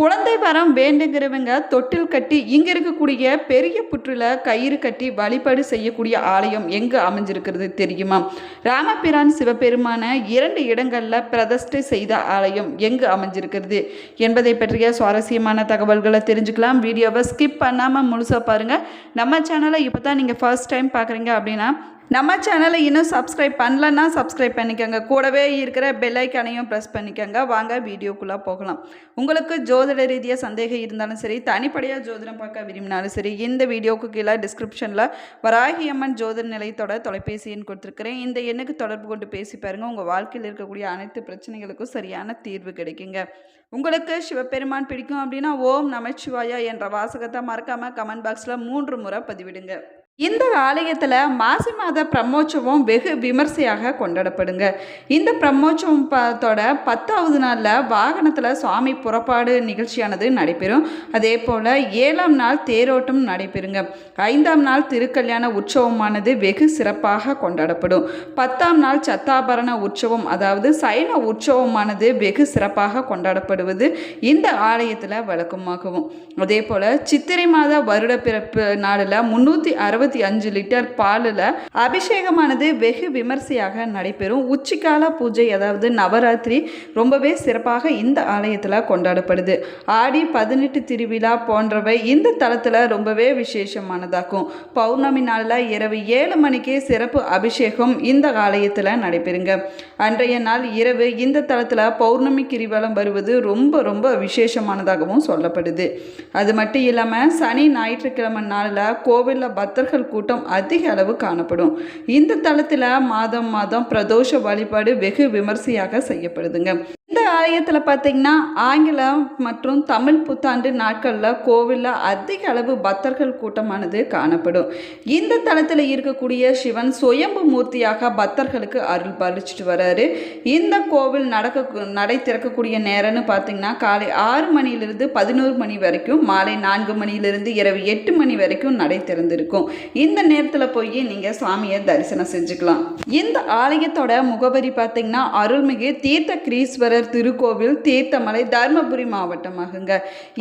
குழந்தை வரம் வேண்டுங்கிறவங்க தொட்டில் கட்டி இங்கே இருக்கக்கூடிய பெரிய புற்றில் கயிறு கட்டி வழிபாடு செய்யக்கூடிய ஆலயம் எங்கே அமைஞ்சிருக்கிறது தெரியுமா? ராமபிரான் சிவபெருமான இரண்டு இடங்களில் பிரதிஷ்டை செய்த ஆலயம் எங்கு அமைஞ்சிருக்கிறது என்பதை பற்றிய சுவாரஸ்யமான தகவல்களை தெரிஞ்சுக்கலாம். வீடியோவை ஸ்கிப் பண்ணாமல் முழுசாக பாருங்கள் நம்ம சேனலை இப்போ தான் நீங்கள் ஃபர்ஸ்ட் டைம் பார்க்குறீங்க அப்படின்னா நம்ம சேனலை இன்னும் சப்ஸ்கிரைப் பண்ணலன்னா சப்ஸ்கிரைப் பண்ணிக்கோங்க. கூடவே இருக்கிற பெல்லைக்கனையும் ப்ரெஸ் பண்ணிக்கோங்க. வாங்க வீடியோக்குள்ளே போகலாம். உங்களுக்கு ஜோதிட ரீதியாக சந்தேகம் இருந்தாலும் சரி தனிப்படையாக ஜோதிடம் பார்க்க விரும்பினாலும் சரி இந்த வீடியோவுக்கு கீழே டிஸ்கிரிப்ஷனில் வராகி அம்மன் ஜோதிட நிலையத்தோட தொலைபேசி எண் கொடுத்துருக்குறேன். இந்த எண்ணுக்கு தொடர்பு கொண்டு பேசி பாருங்கள் உங்கள் வாழ்க்கையில் இருக்கக்கூடிய அனைத்து பிரச்சனைகளுக்கும் சரியான தீர்வு கிடைக்குங்க. உங்களுக்கு சிவபெருமான் பிடிக்கும் அப்படின்னா ஓம் நமச்சிவாயா என்ற வாசகத்தை மறக்காமல் கமெண்ட் பாக்ஸில் மூன்று முறை பதிவிடுங்க. இந்த ஆலயத்தில் மாசி மாத பிரம்மோற்சவம் வெகு விமர்சையாக கொண்டாடப்படுங்க. இந்த பிரம்மோற்சவத்தோட பத்தாவது நாளில் வாகனத்தில் சுவாமி புறப்பாடு நிகழ்ச்சியானது நடைபெறும். அதே போல் ஏழாம் நாள் தேரோட்டம் நடைபெறுங்க. ஐந்தாம் நாள் திருக்கல்யாண உற்சவமானது வெகு சிறப்பாக கொண்டாடப்படும். பத்தாம் நாள் சத்தாபரண உற்சவம் அதாவது சைன உற்சவமானது வெகு சிறப்பாக கொண்டாடப்படுவது இந்த ஆலயத்தில் வழக்கமாகவும் அதே போல் சித்திரை மாத வருட பிறப்பு நாளில் முன்னூற்றி அறுபத்தி அஞ்சு லிட்டர் பாலில் அபிஷேகமானது வெகு விமர்சையாக நடைபெறும். உச்சிக்கால பூஜை அதாவது நவராத்திரி ரொம்பவே சிறப்பாக இந்த ஆலயத்தில் கொண்டாடப்படுது. ஆடி பதினெட்டு திருவிழா போன்றவை இந்த தளத்தில் ரொம்பவே விசேஷமானதாகும். பௌர்ணமி நாளில் இரவு ஏழு மணிக்கே சிறப்பு அபிஷேகம் இந்த ஆலயத்தில் நடைபெறுங்க. அன்றைய நாள் இரவு இந்த தளத்தில் பௌர்ணமி கிரிவலம் வருவது ரொம்ப ரொம்ப விசேஷமானதாகவும் சொல்லப்படுது. அது மட்டும் இல்லாமல் சனி ஞாயிற்றுக்கிழமை நாளில் கோவிலில் பக்தர்கள் கூட்டம் அதிக அளவு காணப்படும். இந்த தளத்தில் மாதம் மாதம் பிரதோஷ வழிபாடு வெகு விமர்சையாக செய்யப்படுதுங்க. ஆலயத்தில் பார்த்தீங்கன்னா ஆங்கிலம் மற்றும் தமிழ் புத்தாண்டு நாட்களில் கோவிலில் அதிக அளவு பக்தர்கள் கூட்டமானது காணப்படும். இந்த தளத்தில் இருக்கக்கூடிய சிவன் சுயம்பு மூர்த்தியாக பக்தர்களுக்கு அருள் பறிச்சிட்டு வராரு. இந்த கோவில் நடக்க நடை திறக்கக்கூடிய நேரம்னு பார்த்தீங்கன்னா காலை ஆறு மணியிலிருந்து பதினோரு மணி வரைக்கும் மாலை நான்கு மணியிலிருந்து இரவு எட்டு மணி வரைக்கும் நடை திறந்திருக்கும். இந்த நேரத்தில் போய் நீங்கள் சாமியை தரிசனம் செஞ்சுக்கலாம். இந்த ஆலயத்தோட முகவரி பார்த்தீங்கன்னா அருள்மிகு தீர்த்த கிரீஸ்வரர் திருக்கோவில் தீர்த்தமலை தருமபுரி மாவட்டமாகுங்க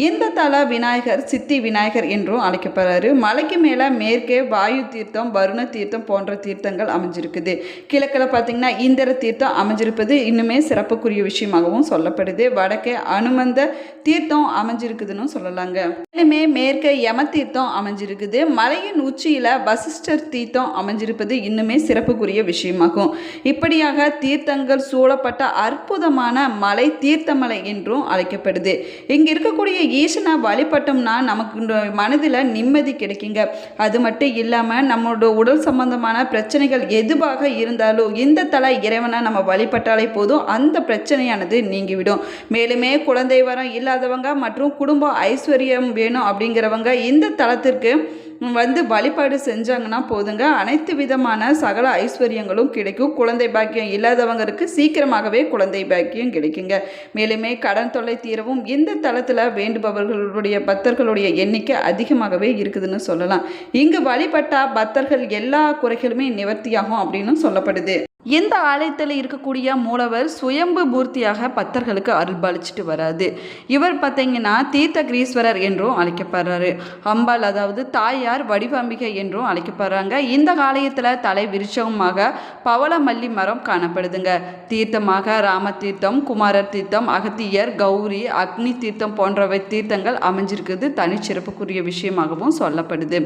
இந்த தல விநாயகர் சித்தி விநாயகர் என்றும் அழைக்கப்படுறாரு. மலைக்கு மேலே மேற்கே வாயு தீர்த்தம் வருண தீர்த்தம் போன்ற தீர்த்தங்கள் அமைஞ்சிருக்குது. கிழக்கில் பார்த்தீங்கன்னா இந்திர தீர்த்தம் அமைஞ்சிருப்பது இன்னுமே சிறப்புக்குரிய விஷயமாகவும் சொல்லப்படுது. வடக்கே அனுமந்த தீர்த்தம் அமைஞ்சிருக்குதுன்னு சொல்லலாங்க. மேலுமே மேற்கே யம தீர்த்தம் அமைஞ்சிருக்குது. மலையின் உச்சியில் வசிஷ்டர் தீர்த்தம் அமைஞ்சிருப்பது இன்னுமே சிறப்புக்குரிய விஷயமாகும். இப்படியாக தீர்த்தங்கள் சூழப்பட்ட அற்புதமான மலை தீர்த்தமலை என்றும் அழைக்கப்படுது. இங்கே இருக்கக்கூடிய ஈசனை வழிபட்டோம்னா நமக்கு மனதில் நிம்மதி கிடைக்குங்க. அது மட்டும் இல்லாமல் நம்மளோட உடல் சம்பந்தமான பிரச்சனைகள் எதுவாக இருந்தாலும் இந்த தலை இறைவனை நம்ம வழிபட்டாலே போதும். அந்த பிரச்சனையானது நீங்கிவிடும். மேலுமே குழந்தை வரம் இல்லாதவங்க மற்றும் குடும்ப ஐஸ்வர்யம் வேணும் அப்படிங்கிறவங்க இந்த தளத்திற்கு வந்து வழிபாடு செஞ்சாங்கன்னா போதுங்க. அனைத்து விதமான சகல ஐஸ்வர்யங்களும் கிடைக்கும். குழந்தை பாக்கியம் இல்லாதவங்களுக்கு சீக்கிரமாகவே குழந்தை பாக்கியம் கிடைக்குங்க. மேலுமே கடன் தொல்லை தீரவும் இந்த தளத்தில் வேண்டுபவர்களுடைய பக்தர்களுடைய எண்ணிக்கை அதிகமாகவே இருக்குதுன்னு சொல்லலாம். இங்கு வழிபட்டால் பக்தர்கள் எல்லா குறைகளுமே நிவர்த்தியாகும் அப்படின்னு சொல்லப்படுது. இந்த ஆலயத்தில் இருக்கக்கூடிய மூலவர் சுயம்பு பூர்த்தியாக பக்தர்களுக்கு அருள்பாலிச்சிட்டு வராது. இவர் பார்த்தீங்கன்னா தீர்த்தகிரீஸ்வரர் என்றும் அழைக்கப்படுறாரு. அம்பாள் அதாவது தாயார் வடிவம்பிகை என்றும் அழைக்கப்படுறாங்க. இந்த ஆலயத்தில் தலை விருட்சகமாக பவளமல்லி மரம் காணப்படுதுங்க. தீர்த்தமாக ராம தீர்த்தம் குமாரர் தீர்த்தம் அகத்தியர் கௌரி அக்னி தீர்த்தம் போன்றவை தீர்த்தங்கள் அமைஞ்சிருக்குது. தனிச்சிறப்புக்குரிய விஷயமாகவும் சொல்லப்படுது.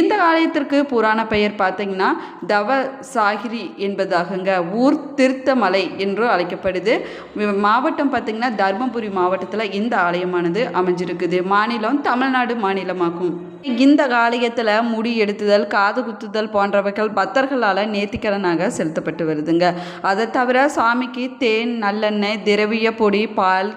இந்த ஆலயத்திற்கு புராண பெயர் பார்த்தீங்கன்னா தவ சாகிரி என்பதாக ஆகுங்க ஊர் திருத்தமலை என்று அழைக்கப்படுது. மாவட்டம் பார்த்திங்கன்னா தர்மபுரி மாவட்டத்தில் இந்த ஆலயமானது அமைஞ்சிருக்குது. மாநிலம் தமிழ்நாடு மாநிலமாகும். இந்த ஆலயத்தில் முடி எடுத்துதல் காது குத்துதல் போன்றவைகள் பக்தர்களால் நேர்த்திக்கடனாக செலுத்தப்பட்டு வருதுங்க. அதை தவிர சாமிக்கு தேன் நல்லெண்ணெய் திரவிய பொடி பால்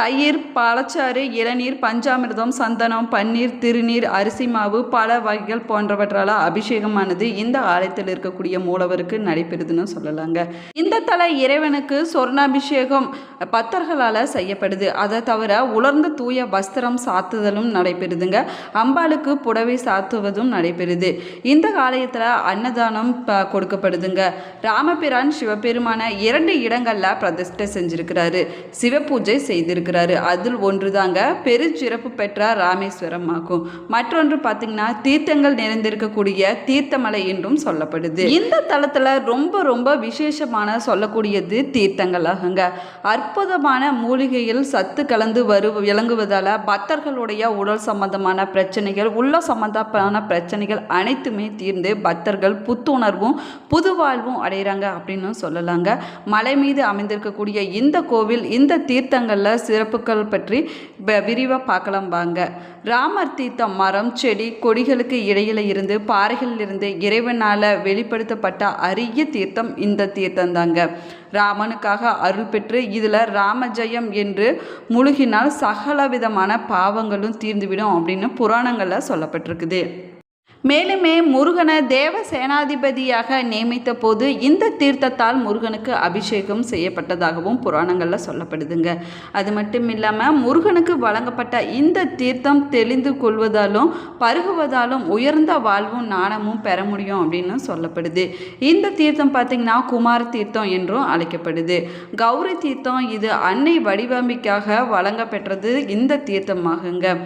தயிர் பழச்சாறு இளநீர் பஞ்சாமிர்தம் சந்தனம் பன்னீர் திருநீர் அரிசி மாவு பல வகைகள் போன்றவற்றால் அபிஷேகமானது இந்த ஆலயத்தில் இருக்கக்கூடிய மூலவருக்கு நடைபெறுதுன்னு சொல்லலாங்க. இந்த தலை இறைவனுக்கு சொர்ணாபிஷேகம் பக்தர்களால் செய்யப்படுது. அதை தவிர உலர்ந்த தூய வஸ்திரம் சாத்துதலும் நடைபெறுதுங்க. அம்பாளுக்கு புடவை சாத்துவதும் நடைபெறுது. இந்த ஆலயத்தில் அன்னதானம் ப- கொடுக்கப்படுதுங்க. ராமபிரான் சிவபெருமான இரண்டு இடங்களில் பிரதிஷ்டை செஞ்சிருக்கிறாரு. சிவபூஜை செய்திருக்கு இருக்கிறாரு அதில் ஒன்று தாங்க பெருச்சிறப்பு பெற்ற ராமேஸ்வரம் ஆகும். மற்றொன்று பார்த்தீங்கன்னா தீர்த்தங்கள் நிறைந்திருக்கக்கூடிய தீர்த்தமலை என்றும் சொல்லப்படுது. இந்த தலத்தில் ரொம்ப ரொம்ப விசேஷமான சொல்லக்கூடியது தீர்த்தங்கள் ஆகுங்க அற்புதமான மூலிகையில் சத்து கலந்து வரு விளங்குவதால் பக்தர்களுடைய உடல் சம்பந்தமான பிரச்சனைகள் உள்ள சம்பந்தமான பிரச்சனைகள் அனைத்துமே தீர்ந்து பக்தர்கள் புத்துணர்வும் புது வாழ்வும் அடைகிறாங்க அப்படின்னு சொல்லலாங்க. மலை மீது அமைந்திருக்கக்கூடிய இந்த கோவில் இந்த தீர்த்தங்களில் சிறப்புகள் பற்றி விரிவாக பார்க்கலாம் வாங்க. ராமர் தீர்த்தம் மரம் செடி கொடிகளுக்கு இடையில இருந்து பாறைகளில் இருந்து இறைவனால் வெளிப்படுத்தப்பட்ட அரிய தீர்த்தம் இந்த தீர்த்தம் தாங்க ராமனுக்காக அருள் பெற்று இதில் ராமஜெயம் என்று முழுகினால் சகல விதமான பாவங்களும் தீர்ந்துவிடும் அப்படின்னு புராணங்களில் சொல்லப்பட்டிருக்குது. மேலுமே முருகனை தேவ சேனாதிபதியாக நியமித்த போது இந்த தீர்த்தத்தால் முருகனுக்கு அபிஷேகம் செய்யப்பட்டதாகவும் புராணங்களில் சொல்லப்படுதுங்க. அது மட்டும் இல்லாமல் முருகனுக்கு வழங்கப்பட்ட இந்த தீர்த்தம் தெளிந்து கொள்வதாலும் பருகுவதாலும் உயர்ந்த வாழ்வும் நாணமும் பெற முடியும் அப்படின்னு சொல்லப்படுது. இந்த தீர்த்தம் பார்த்திங்கன்னா குமார தீர்த்தம் என்றும் அழைக்கப்படுது. கௌரி தீர்த்தம் இது அன்னை வடிவம்பிக்காக வழங்கப்பெற்றது இந்த தீர்த்தமாகுங்க.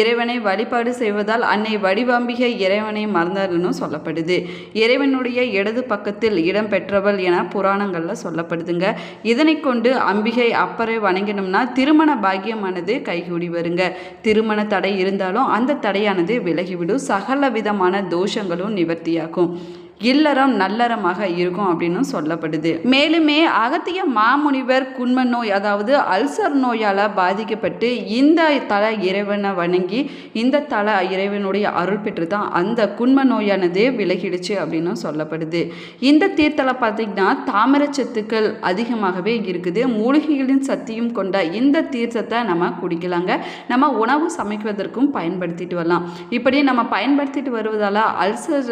இறைவனை வழிபாடு செய்வதால் அன்னை வடிவம்பிகை இறை இறைவனை மறந்தார்னு சொல்லப்படுது. இறைவனுடைய இடது பக்கத்தில் இடம் பெற்றவள் என புராணங்களில் சொல்லப்படுதுங்க. இதனை கொண்டு அம்பிகை அப்பரை வணங்கினோம்னா திருமண பாக்கியமானது கைகூடி வருங்க. திருமண தடை இருந்தாலும் அந்த தடையானது விலகிவிடும். சகல விதமான தோஷங்களும் நிவர்த்தியாகும். இல்லறம் நல்லறமாக இருக்கும் அப்படின்னு சொல்லப்படுது. மேலுமே அகத்திய மாமுனிவர் குண்ம நோய் அதாவது அல்சர் நோயால் பாதிக்கப்பட்டு இந்த தல இறைவனை வணங்கி இந்த தல இறைவனுடைய அருள் பெற்று தான் அந்த குண்ம நோயானது விலகிடுச்சு அப்படின்னு சொல்லப்படுது. இந்த தீர்த்தலை பார்த்திங்கன்னா தாமிரச்சத்துக்கள் அதிகமாகவே இருக்குது. மூலிகைகளின் சக்தியும் கொண்ட இந்த தீர்த்தத்தை நம்ம குடிக்கலாங்க. நம்ம உணவு சமைக்குவதற்கும் பயன்படுத்திட்டு வரலாம். இப்படி நம்ம பயன்படுத்திட்டு வருவதால் அல்சர்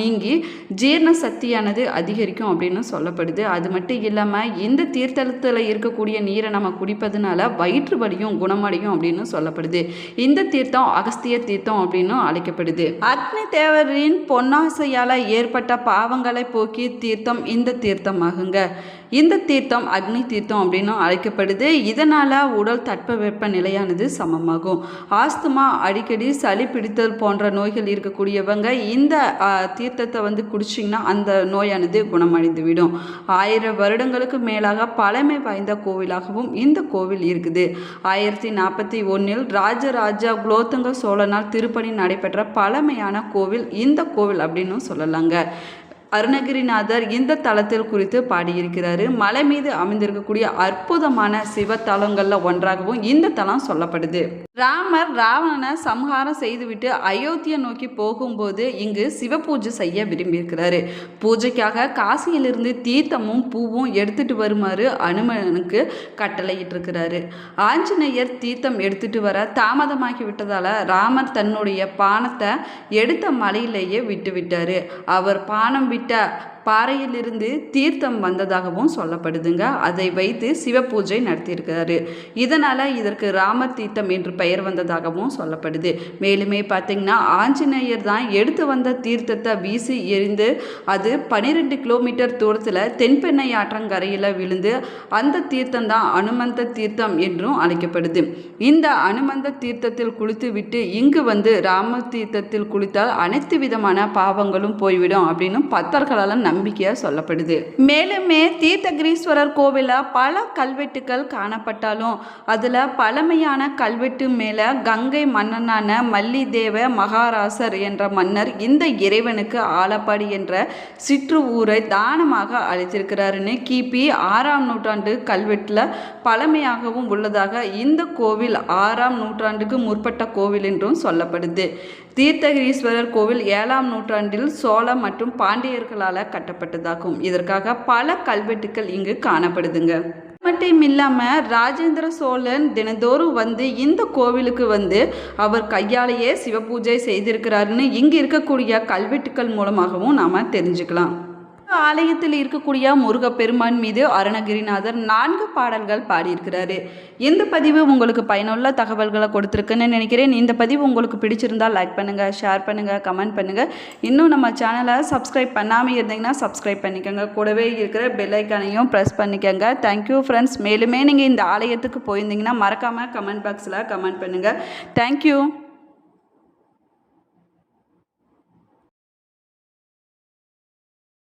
நீங்கி ஜீரண சக்தியானது அதிகரிக்கும் அப்படின்னு சொல்லப்படுது. அது மட்டும் இல்லாமல் இந்த தீர்த்தலத்தில் இருக்கக்கூடிய நீரை நம்ம குடிப்பதுனால வயிற்று வலியும் குணமடையும் அப்படின்னு சொல்லப்படுது. இந்த தீர்த்தம் அகஸ்திய தீர்த்தம் அப்படின்னு அழைக்கப்படுது. அக்னி தேவரின் பொன்னாசையால் ஏற்பட்ட பாவங்களை போக்கி தீர்த்தம் இந்த தீர்த்தமாகுங்க. இந்த தீர்த்தம் அக்னி தீர்த்தம் அப்படின்னு அழைக்கப்படுது. இதனால் உடல் தட்பவெப்ப நிலையானது சமமாகும். ஆஸ்துமா அடிக்கடி சளி பிடித்தல் போன்ற நோய்கள் இருக்கக்கூடியவங்க இந்த தீர்த்தத்தை வந்து குடிச்சிங்கன்னா அந்த நோயானது குணமடைந்து விடும் ஆயிரம் வருடங்களுக்கு மேலாக பழமை வாய்ந்த கோவிலாகவும் இந்த கோவில் இருக்குது. ஆயிரத்தி நாற்பத்தி ஒன்றில் ராஜராஜா குலோத்துங்க சோழனால் திருப்பணி நடைபெற்ற பழமையான கோவில் இந்த கோவில் அப்படின்னு சொல்லலாங்க. அருணகிரிநாதர் இந்த தலத்தில் குறித்து பாடியிருக்கிறாரு. மலை மீது அமைந்திருக்கக்கூடிய அற்புதமான சிவ தலங்களில் ஒன்றாகவும் இந்த தலம் சொல்லப்படுது. ராமர் ராவணனை சம்ஹாரம் செய்துவிட்டு அயோத்தியை நோக்கி போகும்போது இங்கு சிவ பூஜை செய்ய விரும்பியிருக்கிறாரு. பூஜைக்காக காசியிலிருந்து தீர்த்தமும் பூவும் எடுத்துட்டு வருமாறு அனுமனுக்கு கட்டளையிட்டிருக்கிறாரு. ஆஞ்சநேயர் தீர்த்தம் எடுத்துட்டு வர தாமதமாகி விட்டதால ராமர் தன்னுடைய பானத்தை எடுத்த மலையிலேயே விட்டு விட்டாரு அவர் பானம் விட்டு விட்டார் பாறையிலிருந்து தீர்த்தம் வந்ததாகவும் சொல்லப்படுதுங்க. அதை வைத்து சிவ பூஜை நடத்தியிருக்கிறாரு இதனால் இதற்கு ராமர் தீர்த்தம் என்று பெயர் வந்ததாகவும் சொல்லப்படுது. மேலுமே பார்த்திங்கன்னா ஆஞ்சநேயர் தான் எடுத்து வந்த தீர்த்தத்தை வீசி எரிந்து அது பனிரெண்டு கிலோமீட்டர் தூரத்தில் தென்பெண்ணை ஆற்றங்கரையில் விழுந்து அந்த தீர்த்தம் தான் அனுமந்த தீர்த்தம் என்றும் அழைக்கப்படுது. இந்த அனுமந்த தீர்த்தத்தில் குளித்து விட்டு இங்கு வந்து ராம தீர்த்தத்தில் குளித்தால் அனைத்து விதமான பாவங்களும் போய்விடும் அப்படின்னு பக்தர்களால் நம்பிக்கையாக சொல்லப்படுது. மேலுமே தீர்த்தகிரீஸ்வரர் கோவிலில் பல கல்வெட்டுகள் காணப்பட்டாலும் அதில் பழமையான கல்வெட்டு மேலே கங்கை மன்னனான மல்லிதேவ மகாராசர் என்ற மன்னர் இந்த இறைவனுக்கு ஆலப்பாடி என்ற சிற்று ஊரை தானமாக அளித்திருக்கிறாருன்னு கிபி ஆறாம் நூற்றாண்டு கல்வெட்டில் பழமையாகவும் உள்ளதாக இந்த கோவில் ஆறாம் நூற்றாண்டுக்கு முற்பட்ட கோவில் என்றும் சொல்லப்படுது. தீர்த்தகிரீஸ்வரர் கோவில் ஏழாம் நூற்றாண்டில் சோழ மற்றும் பாண்டியர்களால் கட்டப்பட்டதாகும். இதற்காக பல கல்வெட்டுக்கள் இங்கு காணப்படுதுங்க. மட்டும் இல்லாமல் ராஜேந்திர சோழன் தினந்தோறும் வந்து இந்த கோவிலுக்கு வந்து அவர் கையாலேயே சிவபூஜை செய்திருக்கிறாருன்னு இங்கே இருக்கக்கூடிய கல்வெட்டுக்கள் மூலமாகவும் நாம் தெரிஞ்சுக்கலாம். ஆலயத்தில் இருக்கக்கூடிய முருகப்பெருமான் மீது அருணகிரிநாதர் நான்கு பாடல்கள் பாடியிருக்கிறாரு. இந்த பதிவு உங்களுக்கு பயனுள்ள தகவல்களை கொடுத்துருக்குன்னு நினைக்கிறேன். இந்த பதிவு உங்களுக்கு பிடிச்சிருந்தால் லைக் பண்ணுங்கள் ஷேர் பண்ணுங்கள் கமெண்ட் பண்ணுங்கள் இன்னும் நம்ம சேனலை சப்ஸ்கிரைப் பண்ணாமல் இருந்தீங்கன்னா சப்ஸ்கிரைப் பண்ணிக்கோங்க. கூடவே இருக்கிற பெல்லைக்கானையும் ப்ரெஸ் பண்ணிக்கோங்க. தேங்க்யூ ஃப்ரெண்ட்ஸ் மேலுமே நீங்கள் இந்த ஆலயத்துக்கு போயிருந்தீங்கன்னா மறக்காமல் கமெண்ட் பாக்ஸில் கமெண்ட் பண்ணுங்கள் தேங்க்யூ